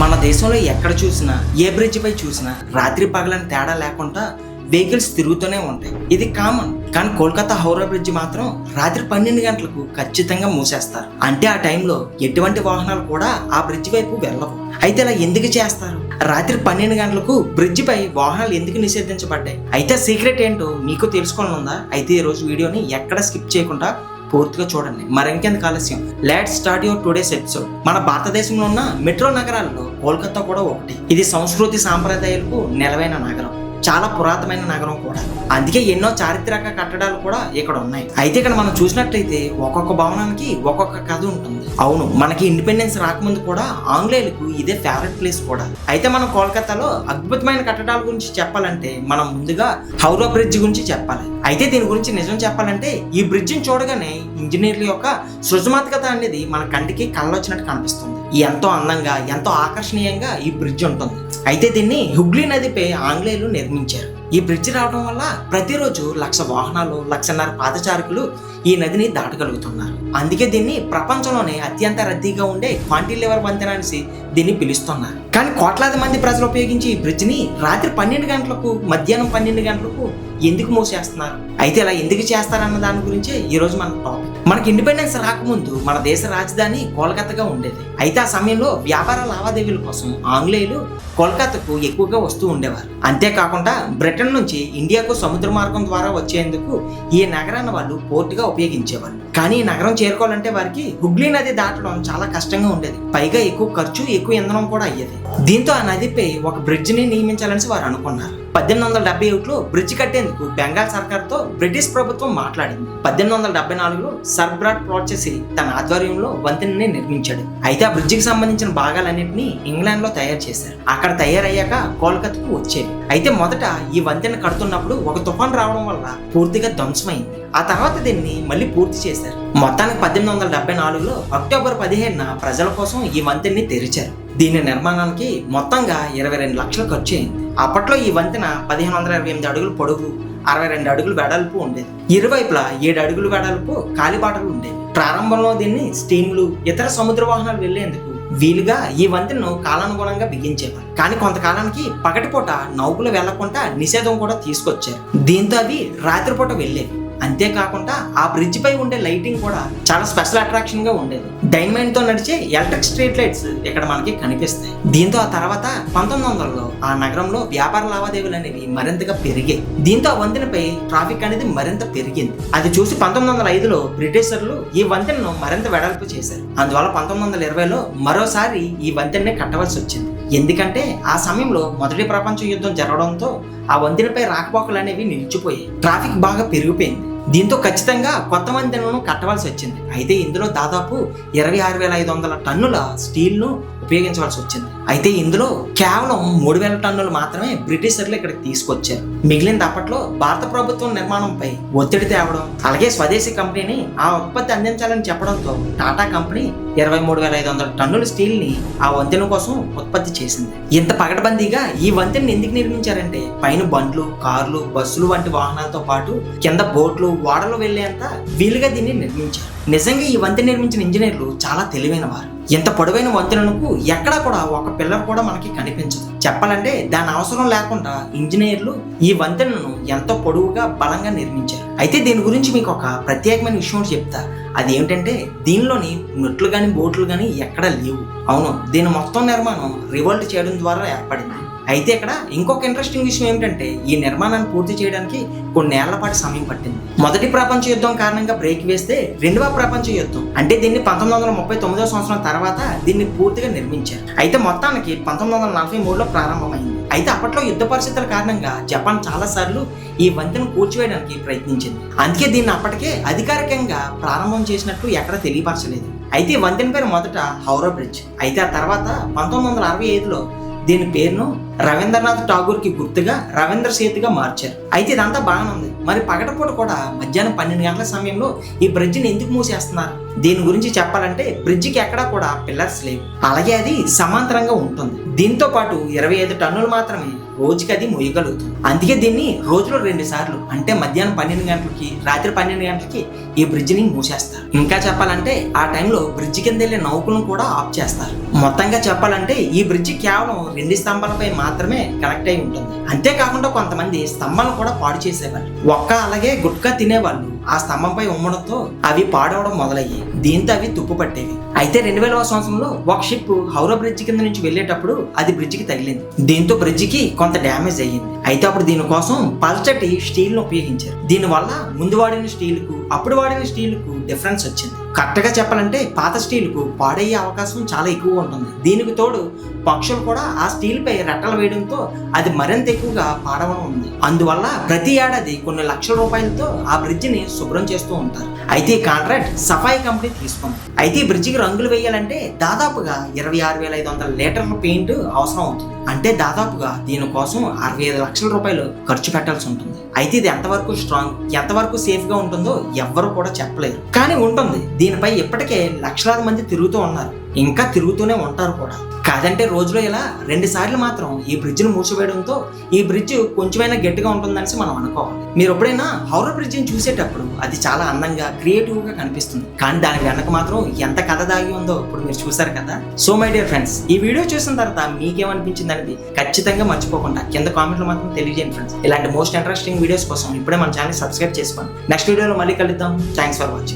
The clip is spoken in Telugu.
మన దేశంలో ఎక్కడ చూసినా ఏ బ్రిడ్జ్ పై చూసినా రాత్రి పగలని తేడా లేకుండా వెహికల్స్ తిరుగుతూనే ఉంటాయి. ఇది కామన్ కానీ కోల్కతా హౌరా బ్రిడ్జ్ మాత్రం రాత్రి పన్నెండు గంటలకు ఖచ్చితంగా మూసేస్తారు. అంటే ఆ టైంలో ఎటువంటి వాహనాలు కూడా ఆ బ్రిడ్జ్ వైపు వెళ్ళవు. అయితే ఇలా ఎందుకు చేస్తారు? రాత్రి పన్నెండు గంటలకు బ్రిడ్జ్ పై వాహనాలు ఎందుకు నిషేధించబడ్డాయి? అయితే సీక్రెట్ ఏంటో మీకు తెలుసుకోవాలనుందా? అయితే ఈ రోజు వీడియోని ఎక్కడ స్కిప్ చేయకుండా పూర్తిగా చూడండి. మరింకెందుకు ఆలస్యం? Let start your today's episode మన భారతదేశంలో ఉన్న మెట్రో నగరాల్లో కోల్కతా కూడా ఒకటి. ఇది సంస్కృతి సాంప్రదాయాలకు నెలవైన నగరం. చాలా పురాతనమైన నగరం కూడా. అందుకే ఎన్నో చారిత్రక కట్టడాలు కూడా ఇక్కడ ఉన్నాయి. అయితే ఇక్కడ మనం చూసినట్లయితే ఒక్కొక్క భవనానికి ఒక్కొక్క కథ ఉంటుంది. అవును మనకి ఇండిపెండెన్స్ రాకముందు కూడా ఆంగ్లేయులకు ఇదే ఫేవరెట్ ప్లేస్ కూడా. అయితే మనం కోల్కతాలో అద్భుతమైన కట్టడాల గురించి చెప్పాలంటే మనం ముందుగా హౌరా బ్రిడ్జ్ గురించి చెప్పాలి. అయితే దీని గురించి నిజం చెప్పాలంటే ఈ బ్రిడ్జిని చూడగానే ఇంజనీర్ల యొక్క సృజనాత్మకత అనేది మన కంటికి కళ్ళొచ్చినట్టు కనిపిస్తుంది. ఎంతో అందంగా ఎంతో ఆకర్షణీయంగా ఈ బ్రిడ్జ్ ఉంటుంది. అయితే దీన్ని హుగ్లీ నదిపై ఆంగ్లేయులు నిర్మించారు. ఈ బ్రిడ్జ్ రావడం వల్ల ప్రతిరోజు లక్ష వాహనాలు లక్షన్నర పాదచారకులు ఈ నదిని దాటగలుగుతున్నారు. అందుకే దీన్ని ప్రపంచంలోనే అత్యంత రద్దీగా ఉండే క్వాంటిలివర్ వంతెన అనేసి దీన్ని పిలుస్తున్నారు. కానీ కోట్లాది మంది ప్రజలు ఉపయోగించి ఈ బ్రిడ్జ్ని రాత్రి పన్నెండు గంటలకు మధ్యాహ్నం పన్నెండు గంటలకు ఎందుకు మూసేస్తున్నారు? అయితే ఇలా ఎందుకు చేస్తారన్న దాని గురించే ఈ రోజు మన టాపిక్ మనకి ఇండిపెండెన్స్ రాకముందు మన దేశ రాజధాని కోల్కతాగా ఉండేది. అయితే ఆ సమయంలో వ్యాపార లావాదేవీల కోసం ఆంగ్లేయులు కోల్కతాకు ఎక్కువగా వస్తూ ఉండేవారు. అంతేకాకుండా బ్రిటన్ నుంచి ఇండియాకు సముద్ర మార్గం ద్వారా వచ్చేందుకు ఈ నగరాన్ని వాళ్ళు పోర్టుగా ఉపయోగించేవారు కానీ ఈ నగరం చేరుకోవాలంటే వారికి హుగ్లీ నది దాటడం చాలా కష్టంగా ఉండేది. పైగా ఎక్కువ ఖర్చు ఎక్కువ ఇంధనం కూడా అయ్యేది. దీంతో ఆ నదిపై ఒక బ్రిడ్జిని నియమించాలని వారు అనుకున్నారు. పద్దెనిమిది వందల డెబ్బై ఒకటిలో బ్రిడ్జ్ చేసేందుకు బెంగాల్ సర్కార్తో బ్రిటిష్ ప్రభుత్వం మాట్లాడింది. పద్దెనిమిది వందల డెబ్బై నాలుగులో సర్బ్రాట్ చేసి తన ఆధ్వర్యంలో వంతెనని నిర్మించాడు. అయితే ఆ బ్రిడ్జికి సంబంధించిన భాగాలన్నింటినీ ఇంగ్లాండ్లో తయారు చేశారు. అక్కడ తయారయ్యాక కోల్కతాకు వచ్చేవి. అయితే మొదట ఈ వంతెన కడుతున్నప్పుడు ఒక తుఫాన్ రావడం వల్ల పూర్తిగా ధ్వంసమైంది. ఆ తర్వాత దీన్ని మళ్ళీ పూర్తి చేశారు. మొత్తానికి పద్దెనిమిది వందల డెబ్బై నాలుగులో అక్టోబర్ పదిహేనున ప్రజల కోసం ఈ వంతెన్ని తెరిచారు. దీని నిర్మాణానికి మొత్తంగా ఇరవై రెండు లక్షలు ఖర్చు అయింది. అప్పట్లో ఈ వంతెన పదిహేను వందల ఇరవై ఎనిమిది అడుగులు పొడుగు అరవై రెండు అడుగులు వెడల్పు ఉండేది. ఇరువైపులా ఏడు అడుగులు వెడల్పు కాలిబాటలు ఉండేవి. ప్రారంభంలో దీన్ని స్టీమ్లు ఇతర సముద్ర వాహనాలు వెళ్ళేందుకు వీలుగా ఈ వంతెనను కాలానుగుణంగా బిగించేవారు. కానీ కొంతకాలానికి పగటిపూట నౌకలు వెళ్ళకుండా నిషేధం కూడా తీసుకొచ్చారు. దీంతో అవి రాత్రిపూట వెళ్ళేవి. అంతేకాకుండా ఆ బ్రిడ్జ్ పై ఉండే లైటింగ్ కూడా చాలా స్పెషల్ అట్రాక్షన్గా ఉండేది. డైనమైన్తో నడిచే ఎలక్ట్రిక్ స్ట్రీట్ లైట్స్ ఇక్కడ మనకి కనిపిస్తాయి. దీంతో ఆ తర్వాత పంతొమ్మిది వందలలో ఆ నగరంలో వ్యాపార లావాదేవీలు అనేవి మరింతగా పెరిగాయి. దీంతో ఆ వంతెనపై ట్రాఫిక్ అనేది మరింత పెరిగింది. అది చూసి పంతొమ్మిది వందల ఐదులో బ్రిటిషర్లు ఈ వంతెనను మరింత వెడల్పు చేశారు. అందువల్ల పంతొమ్మిది వందల ఇరవైలో మరోసారి ఈ వంతెనని కట్టవలసి వచ్చింది. ఎందుకంటే ఆ సమయంలో మొదటి ప్రపంచ యుద్ధం జరగడంతో ఆ వంతెనపై రాకపోకలు అనేవి నిలిచిపోయాయి. ట్రాఫిక్ బాగా పెరిగిపోయింది. దీంతో ఖచ్చితంగా కొత్త వంతెనను కట్టవలసి వచ్చింది. అయితే ఇందులో దాదాపు ఇరవై ఆరు వేల ఐదు వందల టన్నుల స్టీల్ను ఉపయోగించవలసి వచ్చింది అయితే ఇందులో కేవలం మూడు వేల టన్నులు మాత్రమే బ్రిటిషర్లు ఇక్కడికి తీసుకొచ్చారు. మిగిలిన అప్పట్లో భారత ప్రభుత్వం నిర్మాణంపై ఒత్తిడి తేవడం అలాగే స్వదేశీ కంపెనీని ఆ ఉత్పత్తి అందించాలని చెప్పడంతో టాటా కంపెనీ ఇరవై మూడు వేల ఐదు వందల టన్నుల స్టీల్ని ఆ వంతెన కోసం ఉత్పత్తి చేసింది. ఇంత పగడబందీగా ఈ వంతెనని ఎందుకు నిర్మించారంటే పైన బండ్లు కార్లు బస్సులు వంటి వాహనాలతో పాటు కింద బోట్లు ఓడలు వెళ్ళేంత వీలుగా దీన్ని నిర్మించారు. నిజంగా ఈ వంతెన నిర్మించిన ఇంజనీర్లు చాలా తెలివైన వారు. ఇంత పొడవైన వంతెనకు ఎక్కడా కూడా ఒక పిల్లర్ కూడా మనకి కనిపించదు. చెప్పాలంటే దాని అవసరం లేకుండా ఇంజనీర్లు ఈ వంతెనను ఎంతో పొడవుగా బలంగా నిర్మించారు. అయితే దీని గురించి మీకు ఒక ప్రత్యేకమైన విషయం చెప్తా. అది ఏంటంటే దీనిలోని మెట్లు కానీ బోట్లు కానీ ఎక్కడా లేవు. అవును దీని మొత్తం నిర్మాణం రివోల్ట్ చేయడం ద్వారా ఏర్పడింది. అయితే ఇక్కడ ఇంకొక ఇంట్రెస్టింగ్ విషయం ఏమిటంటే ఈ నిర్మాణాన్ని పూర్తి చేయడానికి కొన్నేళ్ళ పాటు సమయం పట్టింది. మొదటి ప్రపంచ యుద్ధం కారణంగా బ్రేక్ వేస్తే రెండవ ప్రపంచ యుద్ధం. అంటే దీన్ని పంతొమ్మిది వందల ముప్పై తొమ్మిదవ సంవత్సరం తర్వాత దీన్ని పూర్తిగా నిర్మించారు. అయితే మొత్తానికి పంతొమ్మిది వందల నలభై మూడులో ప్రారంభమైంది. అయితే అప్పట్లో యుద్ధ పరిస్థితుల కారణంగా జపాన్ చాలా సార్లు ఈ వంతెను కూర్చివేయడానికి ప్రయత్నించింది. అందుకే దీన్ని అప్పటికే అధికారికంగా ప్రారంభం చేసినట్టు ఎక్కడ తెలియపరచలేదు. అయితే ఈ వంతెన పేరు మొదట హౌరా బ్రిడ్జ్. అయితే ఆ తర్వాత పంతొమ్మిది వందల అరవై ఐదులో దీని పేరును రవీంద్రనాథ్ ఠాగూర్కి గుర్తుగా రవీంద్ర సేతుగా మార్చారు. అయితే ఇదంతా బాగానే ఉంది మరి పగటపూట కూడా మధ్యాహ్నం పన్నెండు గంటల సమయంలో ఈ బ్రిడ్జిని ఎందుకు మూసేస్తున్నారు? దీని గురించి చెప్పాలంటే బ్రిడ్జికి ఎక్కడా కూడా పిల్లర్స్ లేవు. అలాగే అది సమాంతరంగా ఉంటుంది. దీంతో పాటు ఇరవై ఐదు టన్నులు మాత్రమే రోజుకి అది మొయ్యగలుగుతుంది అందుకే దీన్ని రోజులో రెండు సార్లు అంటే మధ్యాహ్నం పన్నెండు గంటలకి రాత్రి పన్నెండు గంటలకి ఈ బ్రిడ్జిని మూసేస్తారు. ఇంకా చెప్పాలంటే ఆ టైంలో బ్రిడ్జి కింద వెళ్ళే నౌకలను కూడా ఆఫ్ చేస్తారు. మొత్తంగా చెప్పాలంటే ఈ బ్రిడ్జి కేవలం రెండు స్తంభాలపై మాత్రమే మాత్రమే కనెక్ట్ అయి ఉంటుంది. అంతేకాకుండా కొంతమంది స్తంభాలను కూడా పాడు చేసేవాళ్ళు. ఒక్క అలాగే గుట్కా తినేవాళ్ళు. ఆ స్తంభంపై ఉమ్మడంతో అవి పాడవడం మొదలయ్యాయి. దీంతో అవి తుప్పు పట్టేవి. అయితే రెండు వేల సంవత్సరంలో ఒక షిప్ హౌరా బ్రిడ్జ్ కింద నుంచి వెళ్ళేటప్పుడు అది బ్రిడ్జికి తగిలింది. దీంతో బ్రిడ్జికి కొంత డ్యామేజ్ అయ్యింది. అయితే అప్పుడు దీనికోసం పల్చటి స్టీల్ను ఉపయోగించారు దీనివల్ల ముందు వాడిన స్టీల్కు అప్పుడు వాడిన స్టీల్కు డిఫరెన్స్ వచ్చింది. కరెక్ట్గా చెప్పాలంటే పాత స్టీల్కు పాడయ్యే అవకాశం చాలా ఎక్కువ ఉంటుంది. దీనికి తోడు పక్షులు కూడా ఆ స్టీల్ పై రెట్టలు వేయడంతో అది మరింత ఎక్కువగా పాడవడం ఉంది. అందువల్ల ప్రతి ఏడాది కొన్ని లక్షల రూపాయలతో ఆ బ్రిడ్జిని శుభ్రం చేస్తూ ఉంటారు. అయితే ఈ కాంట్రాక్ట్ సఫాయి కంపెనీ తీసుకుంది. అయితే ఈ బ్రిడ్జికి రంగులు వేయాలంటే దాదాపుగా ఇరవై ఆరు వేల ఐదు వందల లీటర్ల పెయింట్ అవసరం అవుతుంది. అంటే దాదాపుగా దీనికోసం అరవై ఐదు లక్షల రూపాయలు ఖర్చు పెట్టాల్సి ఉంటుంది. అయితే ఇది ఎంతవరకు స్ట్రాంగ్ ఎంతవరకు సేఫ్గా ఉంటుందో ఎవ్వరు కూడా చెప్పలేరు. కానీ ఉంటుంది. దీనిపై ఇప్పటికే లక్షలాది మంది తిరుగుతూ ఉన్నారు. ఇంకా తిరుగుతూనే ఉంటారు కూడా. కాదంటే రోజులో ఇలా రెండు సార్లు మాత్రం ఈ బ్రిడ్జిని మూసివేయడంతో ఈ బ్రిడ్జ్ కొంచెమైనా గట్టిగా ఉంటుందనేసి మనం అనుకోవాలి. మీరు ఎప్పుడైనా హౌరా బ్రిడ్జిని చూసేటప్పుడు అది చాలా అందంగా క్రియేటివ్గా కనిపిస్తుంది. కానీ దాని వెనక మాత్రం ఎంత కథ దాగి ఉందో ఇప్పుడు మీరు చూసారు కదా? సో మై డియర్ ఫ్రెండ్స్ ఈ వీడియో చూసిన తర్వాత మీకేమనిపించింది అనేది ఖచ్చితంగా మర్చిపోకుండా కింద కామెంట్లు మాత్రం తెలియజేయండి ఫ్రెండ్స్ ఇలాంటి మోస్ట్ ఇంట్రెస్టింగ్ వీడియోస్ కోసం ఇప్పుడే మన ఛానల్ సబ్స్క్రైబ్ చేసుకోండి. నెక్స్ట్ వీడియోలో మళ్ళీ కలుద్దాం. Thanks for watching